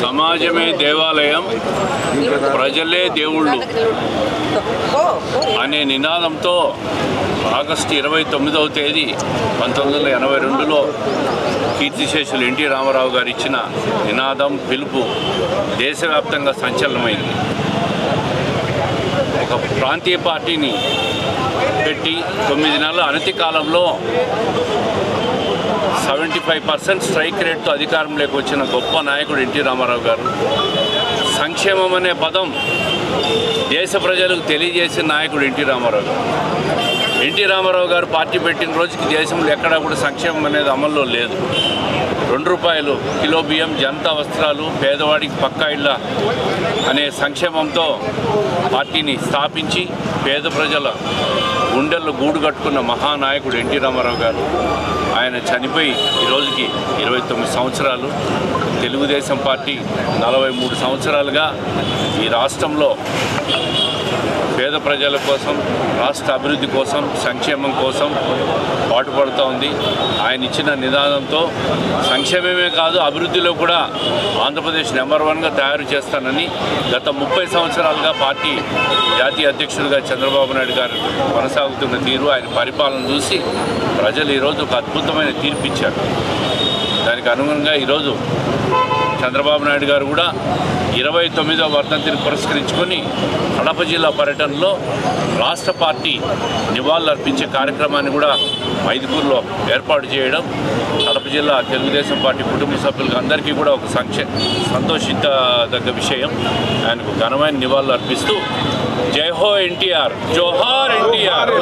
సమాజమే దేవాలయం ప్రజలే దేవుళ్ళు అనే నినాదంతో ఆగస్టు ఇరవై తొమ్మిదవ తేదీ పంతొమ్మిది వందల ఎనభై రెండులో కీర్తిశేషులు ఎన్టీ రామారావు గారు ఇచ్చిన నినాదం పిలుపు దేశవ్యాప్తంగా సంచలనమైంది. ఒక ప్రాంతీయ పార్టీని పెట్టి తొమ్మిది నెలల అనతి కాలంలో సెవెంటీ ఫైవ్ పర్సెంట్ స్ట్రైక్ రేట్తో అధికారంలోకి వచ్చిన గొప్ప నాయకుడు ఎన్టీ రామారావు గారు. సంక్షేమం అనే పదం దేశ ప్రజలకు తెలియజేసిన నాయకుడు ఎన్టీ రామారావు గారు. ఎన్టీ రామారావు గారు పార్టీ పెట్టిన రోజుకి దేశంలో ఎక్కడా కూడా సంక్షేమం అనేది అమల్లో లేదు. రెండు రూపాయలు కిలో బియ్యం జనతా వస్త్రాలు పేదవాడికి పక్కా ఇళ్ళ అనే సంక్షేమంతో పార్టీని స్థాపించి పేద ప్రజల గుండెల్లో గూడు కట్టుకున్న మహానాయకుడు ఎన్టీ రామారావు గారు. ఆయన చనిపోయి ఈ రోజుకి ఇరవై తొమ్మిది సంవత్సరాలు. తెలుగుదేశం పార్టీ నలభై మూడు సంవత్సరాలుగా ఈ రాష్ట్రంలో పేద ప్రజల కోసం రాష్ట్ర అభివృద్ధి కోసం సంక్షేమం కోసం పాటుపడుతూ ఉంది. ఆయన ఇచ్చిన నిదానంతో సంక్షేమమే కాదు అభివృద్ధిలో కూడా ఆంధ్రప్రదేశ్ నెంబర్ వన్గా తయారు చేస్తానని గత ముప్పై సంవత్సరాలుగా పార్టీ జాతీయ అధ్యక్షుడిగా చంద్రబాబు నాయుడు గారు కొనసాగుతున్న తీరు ఆయన పరిపాలన చూసి ప్రజలు ఈరోజు ఒక అద్భుతమైన తీర్పు ఇచ్చారు. దానికి అనుగుణంగా ఈరోజు చంద్రబాబు నాయుడు గారు కూడా ఇరవై తొమ్మిదవ వర్ధంతిని పురస్కరించుకొని కడప జిల్లా పర్యటనలో రాష్ట్ర పార్టీ నివాళులు అర్పించే కార్యక్రమాన్ని కూడా మైదుకూరులో ఏర్పాటు చేయడం కడప జిల్లా తెలుగుదేశం పార్టీ కుటుంబ సభ్యులకు అందరికీ కూడా ఒక సంక్షే సంతోషించదగ్గ విషయం. ఆయనకు ఘనమైన నివాళులు అర్పిస్తూ జై హో ఎన్టీఆర్ జోహార్ ఎన్టీఆర్.